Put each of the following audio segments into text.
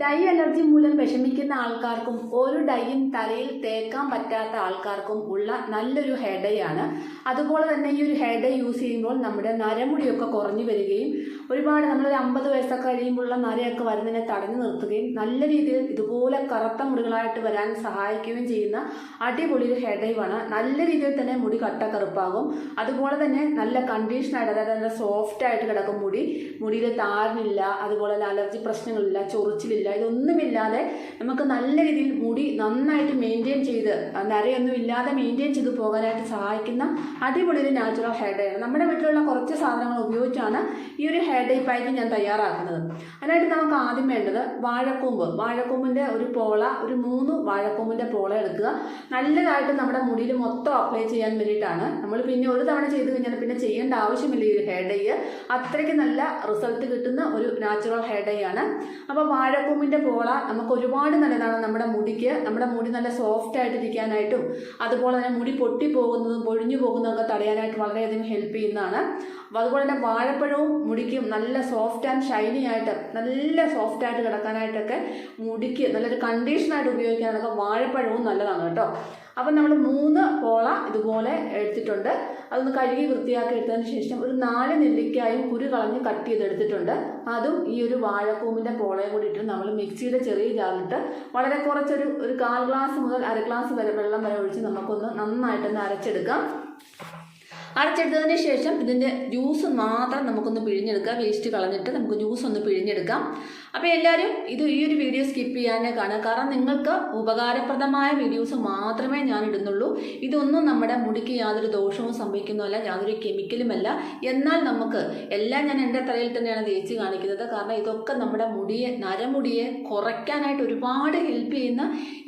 Dye allergy മൂലം വിഷമിക്കുന്ന ആൾക്കാർക്കും ഒരു ഡൈയും തലയിൽ തേക്കാൻ പറ്റാത്ത ആൾക്കാർക്കും ഉള്ള നല്ലൊരു ഹെയർ ആണ്. അതുപോലെ തന്നെ ഈ ഒരു ഹെയർ യൂസ് ചെയ്യുമ്പോൾ നമ്മുടെ നരമുടിയൊക്കെ കുറഞ്ഞു വരികയും ഒരുപാട് നമ്മളൊരു അമ്പത് വയസ്സൊക്കെ കഴിയുമ്പോഴുള്ള നരയൊക്കെ വരുന്നതിനെ തടഞ്ഞു നിർത്തുകയും നല്ല രീതിയിൽ ഇതുപോലെ കറുത്ത മുറികളായിട്ട് വരാൻ സഹായിക്കുകയും ചെയ്യുന്ന അടിപൊളി ഒരു ഹെയർ ഡൈ ആണ്. നല്ല രീതിയിൽ തന്നെ മുടി കട്ട കറുപ്പാകും അതുപോലെ തന്നെ നല്ല കണ്ടീഷനായിട്ട് അതായത് നല്ല സോഫ്റ്റ് ആയിട്ട് കിടക്കും മുടി. മുടിയിൽ താരനില്ല അതുപോലെ അലർജി പ്രശ്നങ്ങളില്ല ചൊറിച്ചിലില്ല ഇതൊന്നുമില്ലാതെ നമുക്ക് നല്ല രീതിയിൽ മുടി നന്നായിട്ട് മെയിന്റെയിൻ ചെയ്ത് നരയൊന്നും ഇല്ലാതെ മെയിന്റെയിൻ ചെയ്ത് പോകാനായിട്ട് സഹായിക്കുന്ന അടിപൊളി ഒരു നാച്ചുറൽ ഹെയർ ഡൈ ആണ്. നമ്മുടെ വീട്ടിലുള്ള കുറച്ച് സാധനങ്ങൾ ഉപയോഗിച്ചാണ് ഈ ഒരു ഹെയർ ഡൈ പാക്ക് ഞാൻ തയ്യാറാക്കുന്നത്. അതിനായിട്ട് നമുക്ക് ആദ്യം വേണ്ടത് വാഴക്കൂമ്പ്. വാഴക്കൂമ്പിന്റെ ഒരു പോള ഒരു മൂന്ന് വാഴക്കൂമ്പിന്റെ പോള എടുക്കുക. നല്ലതായിട്ട് നമ്മുടെ മുടിയിൽ മൊത്തം അപ്ലൈ ചെയ്യാൻ വേണ്ടിയിട്ടാണ്. നമ്മൾ പിന്നെ ഒരു തവണ ചെയ്ത് കഴിഞ്ഞാൽ പിന്നെ ചെയ്യേണ്ട ആവശ്യമില്ല ഈ ഒരു ഹെയർ ഡൈ അത്രയ്ക്ക് നല്ല റിസൾട്ട് കിട്ടുന്ന ഒരു നാച്ചുറൽ ഹെയർ ഡൈ ആണ്. അപ്പോൾ വാഴക്കൂമ്പിന്റെ പോള നമുക്ക് ഒരുപാട് നല്ലതാണ് നമ്മുടെ മുടിക്ക്. നമ്മുടെ മുടി നല്ല സോഫ്റ്റ് ആയിട്ടിരിക്കാനായിട്ടും അതുപോലെ തന്നെ മുടി പൊട്ടി പോകുന്നതും പൊഴിഞ്ഞു പോകുന്നതൊക്കെ തടയാനായിട്ട് വളരെയധികം ഹെൽപ്പ് ചെയ്യുന്നതാണ്. അതുപോലെ തന്നെ വാഴപ്പഴവും മുടിക്കും നല്ല സോഫ്റ്റ് ആൻഡ് ഷൈനി ആയിട്ട് നല്ല സോഫ്റ്റ് ആയിട്ട് കിടക്കാനായിട്ടൊക്കെ മുടിക്ക് നല്ലൊരു കണ്ടീഷനായിട്ട് ഉപയോഗിക്കാനൊക്കെ വാഴപ്പഴവും നല്ലതാണ് കേട്ടോ. അപ്പം നമ്മൾ മൂന്ന് പോള ഇതുപോലെ എടുത്തിട്ടുണ്ട്. അതൊന്ന് കഴുകി വൃത്തിയാക്കി എടുത്തതിന് ശേഷം ഒരു നാല് നെല്ലിക്കായും കുരു കളഞ്ഞ് കട്ട് ചെയ്തെടുത്തിട്ടുണ്ട്. അതും ഈ ഒരു വാഴക്കൂമ്പിന്റെ പോളയും കൂടി ഇട്ട് നമ്മൾ മിക്സിയുടെ ചെറിയ ജാറിലിട്ട് വളരെ കുറച്ചൊരു ഒരു കാൽ ഗ്ലാസ് മുതൽ അര ഗ്ലാസ് വരെ വെള്ളം വരെ ഒഴിച്ച് നമുക്കൊന്ന് നന്നായിട്ടൊന്ന് അരച്ചെടുക്കാം. അരച്ചെടുത്തതിന് ശേഷം ഇതിന്റെ ജ്യൂസ് മാത്രം നമുക്കൊന്ന് പിഴിഞ്ഞെടുക്കാം. വേസ്റ്റ് കളഞ്ഞിട്ട് നമുക്ക് ജ്യൂസ് ഒന്ന് പിഴിഞ്ഞെടുക്കാം. അപ്പോൾ എല്ലാവരും ഇത് ഈ ഒരു വീഡിയോ സ്കിപ്പ് ചെയ്യാനേ കാണുക. കാരണം നിങ്ങൾക്ക് ഉപകാരപ്രദമായ വീഡിയോസ് മാത്രമേ ഞാൻ ഇടുന്നുള്ളൂ. ഇതൊന്നും നമ്മുടെ മുടിക്ക് യാതൊരു ദോഷവും സംഭവിക്കുന്നതല്ല യാതൊരു കെമിക്കലുമല്ല എന്നാൽ നമുക്ക് എല്ലാം ഞാൻ എന്റെ തലയിൽ തന്നെയാണ് തേച്ച് കാണിക്കുന്നത്. കാരണം ഇതൊക്കെ നമ്മുടെ മുടിയെ നരമുടിയെ കുറയ്ക്കാനായിട്ട് ഒരുപാട് ഹെൽപ്പ് ചെയ്യുന്ന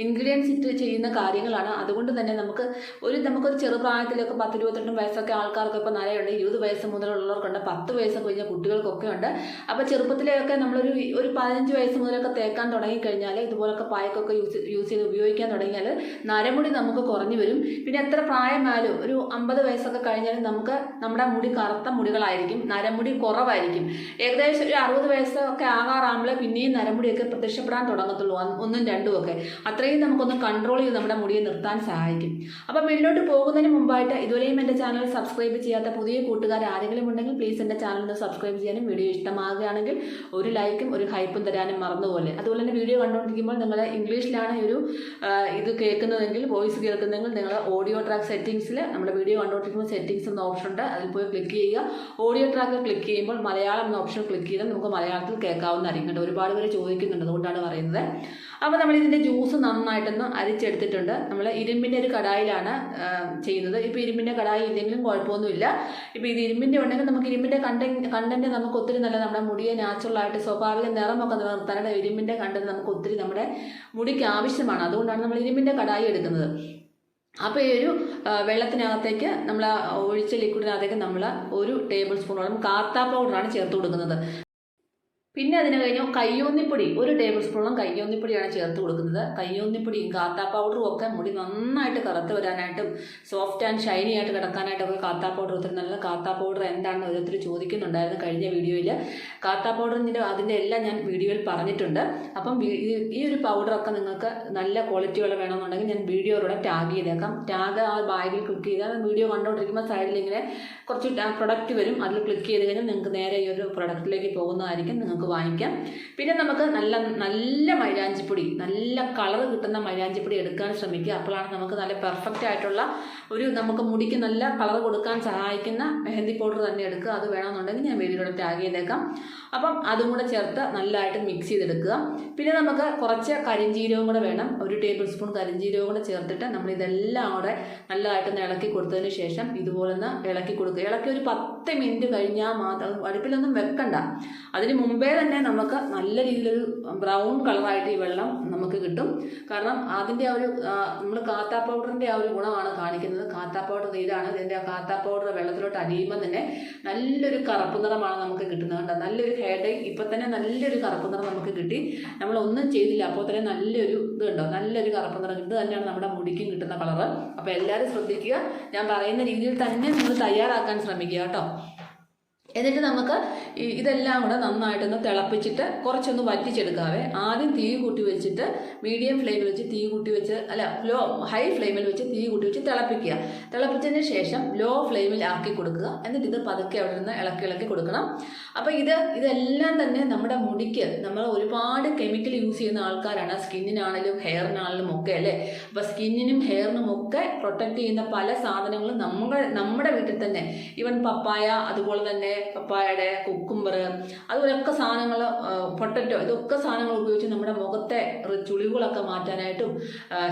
ഇൻഗ്രീഡിയൻസ് ഇട്ട് ചെയ്യുന്ന കാര്യങ്ങളാണ്. അതുകൊണ്ട് തന്നെ നമുക്ക് ഒരു നമുക്കൊരു ചെറുപ്രായത്തിലൊക്കെ പത്ത് ഇരുപത്തെട്ടും വയസ്സൊക്കെ ആൾക്കാർക്ക് ഇപ്പോൾ നരയുണ്ട് ഇരുപത് വയസ്സ് മുതലുള്ളവർക്കുണ്ട് പത്ത് വയസ്സ് കഴിഞ്ഞ കുട്ടികൾക്കൊക്കെ ഉണ്ട്. അപ്പോൾ ചെറുപ്പത്തിലെയൊക്കെ നമ്മളൊരു ഒരു പതിനഞ്ച് വയസ്സ് മുതലൊക്കെ തേക്കാൻ തുടങ്ങിക്കഴിഞ്ഞാൽ ഇതുപോലൊക്കെ പായക്കൊക്കെ യൂസ് യൂസ് ചെയ്ത് ഉപയോഗിക്കാൻ തുടങ്ങിയാൽ നരമുടി നമുക്ക് കുറഞ്ഞു വരും. പിന്നെ എത്ര പ്രായമായാലും ഒരു അമ്പത് വയസ്സൊക്കെ കഴിഞ്ഞാലും നമുക്ക് നമ്മുടെ മുടി കറുത്ത മുടികളായിരിക്കും. നരമുടി കുറവായിരിക്കും. ഏകദേശം ഒരു അറുപത് വയസ്സൊക്കെ ആകാറാകുമ്പോൾ പിന്നെയും നരമുടിയൊക്കെ പ്രത്യക്ഷപ്പെടാൻ തുടങ്ങത്തുള്ളൂ. ഒന്നും രണ്ടും ഒക്കെ. അത്രയും നമുക്കൊന്ന് കൺട്രോൾ ചെയ്ത് നമ്മുടെ മുടിയെ നിർത്താൻ സഹായിക്കും. അപ്പം മുന്നോട്ട് പോകുന്നതിന് മുമ്പായിട്ട് ഇതുവരെയും എന്റെ ചാനൽ സബ്സ്ക്രൈബ് ചെയ്യാത്ത പുതിയ കൂട്ടുകാർ ആരെങ്കിലും ഉണ്ടെങ്കിൽ പ്ലീസ് എന്റെ ചാനൽ ഒന്ന് സബ്സ്ക്രൈബ് ചെയ്യാനും വീഡിയോ ഇഷ്ടമാകുകയാണെങ്കിൽ ഒരു ലൈക്കും ഒരു ഹൈപ്പും തരാനും മറന്നുപോലെ. അതുപോലെ തന്നെ വീഡിയോ കണ്ടുകൊണ്ടിരിക്കുമ്പോൾ നിങ്ങൾ ഇംഗ്ലീഷിലാണ് ഒരു ഇത് കേൾക്കുന്നതെങ്കിൽ വോയിസ് കേൾക്കുന്നതെങ്കിൽ നിങ്ങൾ ഓഡിയോ ട്രാക്ക് സെറ്റിംഗ്സിൽ നമ്മുടെ വീഡിയോ കണ്ടുകൊണ്ടിരിക്കുമ്പോൾ സെറ്റിംഗ്സ് എന്ന ഓപ്ഷൻ ഉണ്ട്. അതിൽ പോയി ക്ലിക്ക് ചെയ്യുക. ഓഡിയോ ട്രാക്ക് ക്ലിക്ക് ചെയ്യുമ്പോൾ മലയാളം എന്ന ഓപ്ഷൻ ക്ലിക്ക് ചെയ്താൽ നമുക്ക് മലയാളത്തിൽ കേൾക്കാവുന്നതായിരിക്കും കേട്ടോ. ഒരുപാട് പേര് ചോദിക്കുന്നുണ്ട് അതുകൊണ്ടാണ് പറയുന്നത്. അപ്പോൾ നമ്മൾ ഇതിന്റെ ജ്യൂസ് നന്നായിട്ടൊന്ന് അരിച്ചെടുത്തിട്ടുണ്ട്. നമ്മൾ ഇരുമ്പിന്റെ ഒരു കടായിലാണ് ചെയ്യുന്നത്. ഇപ്പോൾ ഇരുമ്പിന്റെ കടായി ഇല്ലെങ്കിലും കുഴപ്പമൊന്നുമില്ല. ഇപ്പോൾ ഇത് ഇരുമ്പിന്റെ ഉണ്ടെങ്കിൽ നമുക്ക് ഇരുമ്പിന്റെ കണ്ടന്റ് കണ്ടന്റ് നമുക്ക് ഒത്തിരി നല്ല നമ്മുടെ മുടിയെ നാച്ചുറലായിട്ട് സ്വാഭാവിക നിറമൊക്കെ നിർത്താനുള്ള ഇരുമ്പിന്റെ കണ്ടന്റ് നമുക്ക് ഒത്തിരി നമ്മുടെ മുടിക്ക് ആവശ്യമാണ്. അതുകൊണ്ടാണ് നമ്മൾ ഇരുമ്പിന്റെ കടായി എടുക്കുന്നത്. അപ്പോൾ ഈ ഒരു വെള്ളത്തിനകത്തേക്ക് നമ്മൾ ഒഴിച്ച ലിക്വിഡിനകത്തേക്ക് നമ്മൾ ഒരു ടേബിൾ സ്പൂണോളം കാത്താ പൗഡറാണ് ചേർത്ത് കൊടുക്കുന്നത്. പിന്നെ അതിന് കഴിഞ്ഞ് കയ്യോന്നിപ്പൊടി ഒരു ടേബിൾ സ്പൂണും കയ്യോന്നിപ്പൊടിയാണ് ചേർത്ത് കൊടുക്കുന്നത്. കയ്യോന്നിപ്പൊടിയും കാത്താ പൗഡറും ഒക്കെ മുടി നന്നായിട്ട് കറുത്ത് വരാനായിട്ടും സോഫ്റ്റ് ആൻഡ് ഷൈനി ആയിട്ട് കിടക്കാനായിട്ടൊക്കെ കാത്താ പൗഡർ ഒത്തിരി നല്ല കാത്താ പൗഡർ എന്താണെന്ന് ഓരോരുത്തർ ചോദിക്കുന്നുണ്ടായിരുന്നു കഴിഞ്ഞ വീഡിയോയിൽ കാത്താ പൗഡറിന്റെ അതിന്റെ എല്ലാം ഞാൻ വീഡിയോയിൽ പറഞ്ഞിട്ടുണ്ട്. അപ്പം ഈ- ഒരു പൗഡറൊക്കെ നിങ്ങൾക്ക് നല്ല ക്വാളിറ്റിയുള്ള വേണമെന്നുണ്ടെങ്കിൽ ഞാൻ വീഡിയോയിലൂടെ ടാഗ് ചെയ്തേക്കാം. ടാഗ് ആ ബാഗിൽ ക്ലിക്ക് ചെയ്താൽ വീഡിയോ കണ്ടുകൊണ്ടിരിക്കുമ്പോൾ സൈഡിൽ ഇങ്ങനെ കുറച്ച് പ്രൊഡക്റ്റ് വരും. അതിൽ ക്ലിക്ക് ചെയ്ത് കഴിഞ്ഞാൽ നിങ്ങൾക്ക് നേരെ ഈ ഒരു പ്രൊഡക്റ്റിലേക്ക് പോകുന്നതായിരിക്കും. നിങ്ങൾക്ക് വാങ്ങിക്കാം. പിന്നെ നമുക്ക് നല്ല നല്ല മൈലാഞ്ചിപ്പൊടി നല്ല കളർ കിട്ടുന്ന മൈലാഞ്ചിപ്പൊടി എടുക്കാൻ ശ്രമിക്കുക. അപ്പോഴാണ് നമുക്ക് നല്ല പെർഫെക്റ്റ് ആയിട്ടുള്ള ഒരു നമുക്ക് മുടിക്ക് നല്ല കളർ കൊടുക്കാൻ സഹായിക്കുന്ന മെഹന്തി പൗഡർ തന്നെ എടുക്കുക. അത് വേണമെന്നുണ്ടെങ്കിൽ ഞാൻ വീഡിയോയുടെ ടാഗ് ചെയ്തേക്കാം. അപ്പം അതും കൂടെ ചേർത്ത് നല്ലതായിട്ട് മിക്സ് ചെയ്തെടുക്കുക. പിന്നെ നമുക്ക് കുറച്ച് കരിഞ്ചീരവും കൂടെ വേണം. ഒരു ടേബിൾ സ്പൂൺ കരിഞ്ചീരവും കൂടെ ചേർത്തിട്ട് നമ്മൾ ഇതെല്ലാം കൂടെ നല്ലതായിട്ടൊന്ന് ഇളക്കി കൊടുത്തതിന് ശേഷം ഇതുപോലെ ഒന്ന് ഇളക്കി കൊടുക്കുക. ഇളക്കി ഒരു പത്ത് മിനിറ്റ് കഴിഞ്ഞാൽ മാത്രം അടുപ്പിലൊന്നും വെക്കണ്ട. അതിന് മുമ്പേ തന്നെ നമുക്ക് നല്ല രീതിയിലൊരു ബ്രൗൺ കളറായിട്ട് ഈ വെള്ളം നമുക്ക് കിട്ടും. കാരണം അതിന്റെ ആ ഒരു നമ്മൾ കാത്താ പൗഡറിന്റെ ആ ഒരു ഗുണമാണ് കാണിക്കുന്നത്. കാത്താ പൗഡർ ഇതാണ്. ഇതിന്റെ ആ കാത്താ പൗഡർ വെള്ളത്തിലോട്ട് അരിയുമ്പോൾ തന്നെ നല്ലൊരു കറുപ്പ് നിറമാണ് നമുക്ക് കിട്ടുന്നത് കണ്ടോ? നല്ലൊരു ഹെയർ ഡൈ ഇപ്പം തന്നെ നല്ലൊരു കറുപ്പ് നിറം നമുക്ക് കിട്ടി. നമ്മളൊന്നും ചെയ്തില്ല. അപ്പോൾ തന്നെ നല്ലൊരു ഇത് കണ്ടോ? നല്ലൊരു കറുപ്പ് നിറം ഇത് തന്നെയാണ് നമ്മുടെ മുടിക്കും കിട്ടുന്ന കളറ്. അപ്പോൾ എല്ലാവരും ശ്രദ്ധിക്കുക. ഞാൻ പറയുന്ന രീതിയിൽ തന്നെ നിങ്ങൾ തയ്യാറാക്കാൻ ശ്രമിക്കുക കേട്ടോ. എന്നിട്ട് നമുക്ക് ഇതെല്ലാം കൂടെ നന്നായിട്ടൊന്ന് തിളപ്പിച്ചിട്ട് കുറച്ചൊന്ന് വറ്റിച്ചെടുക്കാവേ. ആദ്യം തീ കൂട്ടി വെച്ചിട്ട് മീഡിയം ഫ്ലെയിമിൽ വെച്ച് തീ കൂട്ടി വെച്ച് അല്ല ലോ ഹൈ ഫ്ലെയിമിൽ വെച്ച് തീ കൂട്ടി വെച്ച് തിളപ്പിക്കുക. തിളപ്പിച്ചതിന് ശേഷം ലോ ഫ്ലെയിമിൽ ആക്കി കൊടുക്കുക. എന്നിട്ട് ഇത് പതുക്കെ അവിടെ നിന്ന് ഇളക്കി ഇളക്കി കൊടുക്കണം. അപ്പോൾ ഇത് ഇതെല്ലാം തന്നെ നമ്മുടെ മുടിക്ക് നമ്മൾ ഒരുപാട് കെമിക്കൽ യൂസ് ചെയ്യുന്ന ആൾക്കാരാണ്. സ്കിന്നിനാണെങ്കിലും ഹെയറിനാണെങ്കിലും ഒക്കെ അല്ലേ? അപ്പോൾ സ്കിന്നിനും ഹെയറിനും ഒക്കെ പ്രൊട്ടക്റ്റ് ചെയ്യുന്ന പല സാധനങ്ങളും നമ്മുടെ നമ്മുടെ വീട്ടിൽ തന്നെ. ഈവൻ പപ്പായ അതുപോലെ തന്നെ പപ്പായയുടെ കുക്കുംബർ അതുപോലെയൊക്കെ സാധനങ്ങൾ പൊട്ടറ്റോ ഇതൊക്കെ സാധനങ്ങൾ ഉപയോഗിച്ച് നമ്മുടെ മുഖത്തെ ചുളിവുകളൊക്കെ മാറ്റാനായിട്ടും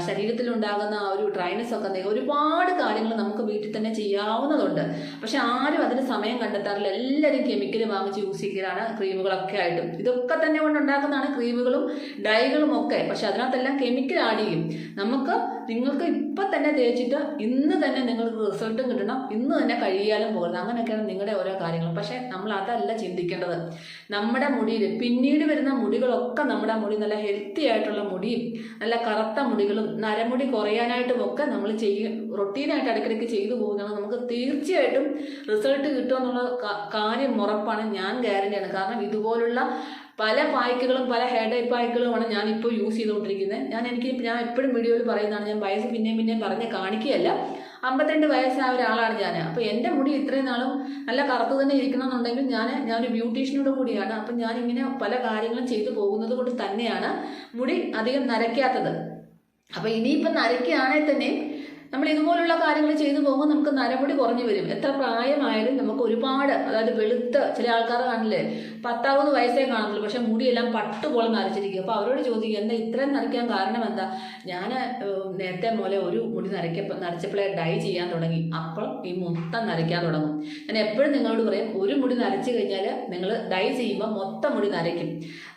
ശരീരത്തിലുണ്ടാകുന്ന ആ ഒരു ഡ്രൈനസ് ഒക്കെ ഒരുപാട് കാര്യങ്ങൾ നമുക്ക് വീട്ടിൽ തന്നെ ചെയ്യാവുന്നതുണ്ട്. പക്ഷെ ആരും അതിന് സമയം കണ്ടെത്താറില്ല. എല്ലാവരും കെമിക്കൽ വാങ്ങിച്ച് യൂസ് ചെയ്യുകയാണ് ക്രീമുകളൊക്കെ ആയിട്ടും. ഇതൊക്കെ തന്നെ കൊണ്ട് ഉണ്ടാക്കുന്നതാണ് ക്രീമുകളും ഡൈകളും ഒക്കെ. പക്ഷെ അതിനകത്തെല്ലാം കെമിക്കൽ ആഡ് ചെയ്യും. നമുക്ക് നിങ്ങൾക്ക് ഇപ്പം തന്നെ തേച്ചിട്ട് ഇന്ന് തന്നെ നിങ്ങൾക്ക് റിസൾട്ടും കിട്ടണം. ഇന്ന് തന്നെ കഴിയാലും പോകരുത് അങ്ങനെയൊക്കെയാണ് നിങ്ങളുടെ ഓരോ കാര്യങ്ങൾ. പക്ഷേ നമ്മൾ അതല്ല ചിന്തിക്കേണ്ടത്. നമ്മുടെ മുടിയിൽ പിന്നീട് വരുന്ന മുടികളൊക്കെ നമ്മുടെ മുടി നല്ല ഹെൽത്തി ആയിട്ടുള്ള മുടിയും നല്ല കറുത്ത മുടികളും നരമുടി കുറയാനായിട്ടും ഒക്കെ നമ്മൾ ചെയ്യും റൊട്ടീനായിട്ട് ഇടയ്ക്കിടയ്ക്ക് ചെയ്തു പോകുകയാണെങ്കിൽ നമുക്ക് തീർച്ചയായിട്ടും റിസൾട്ട് കിട്ടുമെന്നുള്ള കാര്യം ഉറപ്പാണ്. ഞാൻ ഗ്യാരണ്ടിയാണ് കാരണം ഇതുപോലുള്ള പല പായ്ക്കുകളും പല ഹെയർ ഡൈ പായ്ക്കുകളുമാണ് ഞാൻ ഇപ്പോൾ യൂസ് ചെയ്തുകൊണ്ടിരിക്കുന്നത്. ഞാൻ എനിക്ക് ഞാൻ എപ്പോഴും വീഡിയോയിൽ പറയുന്നതാണ് ഞാൻ വയസ്സ് പിന്നെയും പിന്നെയും പറഞ്ഞ് കാണിക്കുകയല്ല. അമ്പത്തിരണ്ട് വയസ്സായ ഒരാളാണ് ഞാൻ അപ്പോൾ എന്റെ മുടി ഇത്രയും നാളും നല്ല കറുത്ത് തന്നെ ഇരിക്കണമെന്നുണ്ടെങ്കിൽ ഞാൻ ഞാനൊരു ബ്യൂട്ടീഷ്യനോട് കൂടിയാണ്. അപ്പം ഞാൻ ഇങ്ങനെ പല കാര്യങ്ങളും ചെയ്തു പോകുന്നത് കൊണ്ട് തന്നെയാണ് മുടി അധികം നരയ്ക്കാത്തത്. അപ്പോൾ ഇനിയിപ്പം നരയ്ക്കുകയാണെങ്കിൽ തന്നെ നമ്മൾ ഇതുപോലുള്ള കാര്യങ്ങൾ ചെയ്തു പോകുമ്പോൾ നമുക്ക് നരമുടി കുറഞ്ഞു വരും. എത്ര പ്രായമായാലും നമുക്ക് ഒരുപാട് അതായത് വെളുത്ത് ചില ആൾക്കാർ കാണില്ലേ പത്താറുപത് വയസ്സേ കാണുന്നുള്ളൂ പക്ഷെ മുടിയെല്ലാം പട്ട് പോലെ നരച്ചിരിക്കും. അപ്പോൾ അവരോട് ചോദിക്കുക എന്താ ഇത്രയും നരയ്ക്കാൻ കാരണം എന്താ? ഞാൻ നേരത്തെ പോലെ ഒരു മുടി നരയ്ക്കപ്പോൾ നരച്ചപ്പോഴേ ഡൈ ചെയ്യാൻ തുടങ്ങി. അപ്പോൾ ഈ മൊത്തം നരയ്ക്കാൻ തുടങ്ങും. ഞാൻ എപ്പോഴും നിങ്ങളോട് പറയും ഒരു മുടി നരച്ചു കഴിഞ്ഞാൽ നിങ്ങൾ ഡൈ ചെയ്യുമ്പോൾ മൊത്തം മുടി നരയ്ക്കും.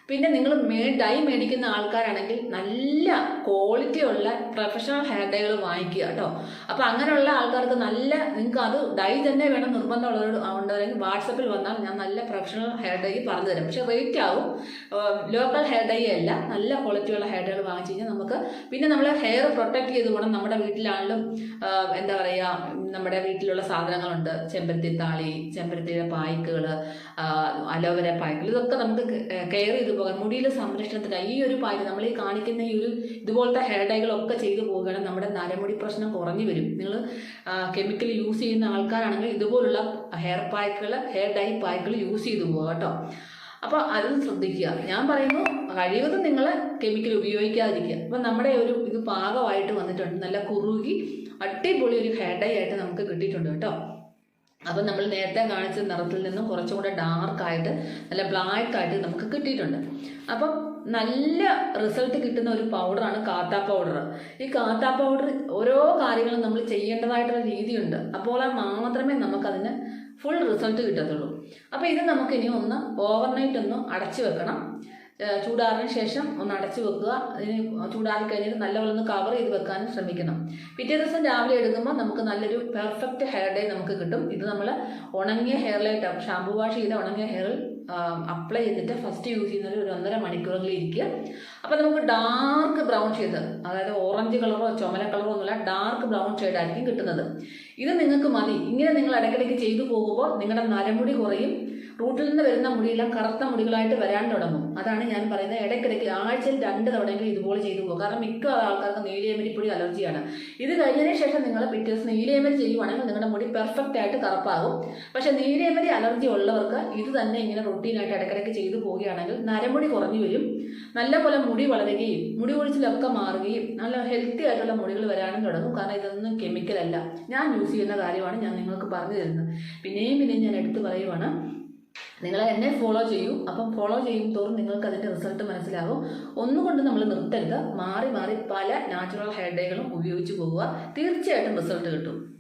പിന്നെ നിങ്ങൾ മേ ഡൈ മേടിക്കുന്ന ആൾക്കാരാണെങ്കിൽ നല്ല ക്വാളിറ്റി ഉള്ള പ്രൊഫഷണൽ ഹെയർ ഡൈകൾ വാങ്ങിക്കുക കേട്ടോ. അപ്പോൾ അങ്ങനെയുള്ള ആൾക്കാർക്ക് നല്ല നിങ്ങൾക്ക് അത് ഡൈ തന്നെ വേണം നിർബന്ധമുള്ളവരോട് ഉണ്ടെങ്കിൽ വാട്സപ്പിൽ വന്നാൽ ഞാൻ നല്ല പ്രൊഫഷണൽ ഹെയർ ഡൈ പറഞ്ഞു തരാം. പക്ഷേ റേറ്റ് ആവും. ലോക്കൽ ഹെയർ ഡൈ അല്ല. നല്ല ക്വാളിറ്റിയുള്ള ഹെയർ ഡൈകൾ വാങ്ങിച്ചു കഴിഞ്ഞാൽ നമുക്ക് പിന്നെ നമ്മൾ ഹെയർ പ്രൊട്ടക്ട് ചെയ്ത് പോകണം നമ്മുടെ വീട്ടിലാണെങ്കിലും എന്താ പറയുക നമ്മുടെ വീട്ടിലുള്ള സാധനങ്ങളുണ്ട്. ചെമ്പരത്തി താളി ചെമ്പരത്തിയുടെ പായ്ക്കുകൾ അലോവര പായ്ക്കുകൾ ഇതൊക്കെ നമുക്ക് കെയർ ചെയ്ത് പോകാം മുടിയിലെ സംരക്ഷണത്തിനായി ഈ ഒരു പാൽ നമ്മൾ ഈ കാണിക്കുന്ന ഈ ഒരു ഇതുപോലത്തെ ഹെയർ ഡൈകളൊക്കെ ചെയ്തു പോകുകയാണെങ്കിൽ നമ്മുടെ നരമുടി പ്രശ്നം കുറഞ്ഞു വരും. നിങ്ങൾ കെമിക്കൽ യൂസ് ചെയ്യുന്ന ആൾക്കാരാണെങ്കിൽ ഇതുപോലുള്ള ഹെയർ പായ്ക്കുകൾ ഹെയർ ഡൈ പായ്ക്കുകൾ യൂസ് ചെയ്തു പോകുക കേട്ടോ. അപ്പോൾ അത് ശ്രദ്ധിക്കുക. ഞാൻ പറയുന്നു കഴിവതും നിങ്ങൾ കെമിക്കൽ ഉപയോഗിക്കാതിരിക്കുക. അപ്പം നമ്മുടെ ഒരു ഇത് പാകമായിട്ട് വന്നിട്ടുണ്ട്. നല്ല കുറുകി അടിപൊളി ഒരു ഹെയർ ഡൈ ആയിട്ട് നമുക്ക് കിട്ടിയിട്ടുണ്ട് കേട്ടോ. അപ്പം നമ്മൾ നേരത്തെ കാണിച്ച നിറത്തിൽ നിന്നും കുറച്ചും കൂടെ ഡാർക്കായിട്ട് നല്ല ബ്ലാക്ക് ആയിട്ട് നമുക്ക് കിട്ടിയിട്ടുണ്ട്. അപ്പം നല്ല റിസൾട്ട് കിട്ടുന്ന ഒരു പൗഡറാണ് കാത്ത പൗഡർ ഈ കാത്ത പൗഡർ ഓരോ കാര്യങ്ങളും നമ്മൾ ചെയ്യേണ്ടതായിട്ടുള്ള രീതിയുണ്ട്. അപ്പോൾ മാത്രമേ നമുക്കതിന് ഫുൾ റിസൾട്ട് കിട്ടത്തുള്ളൂ. അപ്പോൾ ഇത് നമുക്ക് ഇനി ഒന്ന് ഓവർനൈറ്റ് ഒന്ന് അടച്ചു വെക്കണം. ചൂടാറിന് ശേഷം ഒന്ന് അടച്ചു വെക്കുക. അതിന് ചൂടാറി കഴിഞ്ഞിട്ട് നല്ലപോലെ ഒന്ന് കവർ ചെയ്ത് വെക്കാനും ശ്രമിക്കണം. പിറ്റേ ദിവസം രാവിലെ എടുക്കുമ്പോൾ നമുക്ക് നല്ലൊരു പെർഫെക്റ്റ് ഹെയർ ഡേ നമുക്ക് കിട്ടും. ഇത് നമ്മൾ ഉണങ്ങിയ ഹെയറിലായിട്ട് ഷാമ്പു വാഷ് ചെയ്ത ഉണങ്ങിയ ഹെയറിൽ അപ്ലൈ ചെയ്തിട്ട് ഫസ്റ്റ് യൂസ് ചെയ്യുന്ന ഒരു ഒന്നര മണിക്കൂറിൽ ഇരിക്കുക. അപ്പോൾ നമുക്ക് ഡാർക്ക് ബ്രൗൺ ഷെയ്ഡ് അതായത് ഓറഞ്ച് കളറോ ചുമല കളറോ ഒന്നുമില്ല ഡാർക്ക് ബ്രൗൺ ഷെയ്ഡായിരിക്കും കിട്ടുന്നത്. ഇത് നിങ്ങൾക്ക് മതി. ഇങ്ങനെ നിങ്ങൾ ഇടയ്ക്കിടയ്ക്ക് ചെയ്തു പോകുമ്പോൾ നിങ്ങളുടെ നരമുടി കുറയും. റൂട്ടിൽ നിന്ന് വരുന്ന മുടിയെല്ലാം കറുത്ത മുടികളായിട്ട് വരാൻ തുടങ്ങും. അതാണ് ഞാൻ പറയുന്നത്. ഇടയ്ക്കിടയ്ക്ക് ആഴ്ചയിൽ രണ്ട് തവണയെങ്കിലും ഇതുപോലെ ചെയ്തു പോകും. കാരണം മിക്ക ആൾക്കാർക്ക് നീലിയമരിപ്പൊടി അലർജിയാണ്. ഇത് കഴിഞ്ഞതിന് ശേഷം നിങ്ങൾ പിറ്റേ ദിവസം നീലിയമരി ചെയ്യുവാണെങ്കിൽ നിങ്ങളുടെ മുടി പെർഫെക്റ്റ് ആയിട്ട് കറുപ്പാകും. പക്ഷേ നീലിയമരി അലർജി ഉള്ളവർക്ക് ഇത് തന്നെ ഇങ്ങനെ റൊട്ടീനായിട്ട് ഇടയ്ക്കിടയ്ക്ക് ചെയ്തു പോവുകയാണെങ്കിൽ നരമുടി കുറഞ്ഞു വരും. നല്ലപോലെ മുടി വളരുകയും മുടി ഒഴിച്ചിലൊക്കെ മാറുകയും നല്ല ഹെൽത്തി ആയിട്ടുള്ള മുടികൾ വരാനും തുടങ്ങും. കാരണം ഇതൊന്നും കെമിക്കൽ അല്ല. ഞാൻ യൂസ് ചെയ്യുന്ന കാര്യമാണ് ഞാൻ നിങ്ങൾക്ക് പറഞ്ഞു തരുന്നത്. പിന്നെയും പിന്നെയും ഞാൻ എടുത്തു പറയുവാണ്. നിങ്ങൾ എന്നെ ഫോളോ ചെയ്യൂ. അപ്പം ഫോളോ ചെയ്യും തോറും നിങ്ങൾക്ക് അതിന്റെ റിസൾട്ട് മനസ്സിലാകും. ഒന്നുകൊണ്ട് നമ്മൾ നിർത്തരുത്. മാറി മാറി പല നാച്ചുറൽ ഹെയർ ഡേകളും ഉപയോഗിച്ച് പോവുക. തീർച്ചയായിട്ടും റിസൾട്ട് കിട്ടും.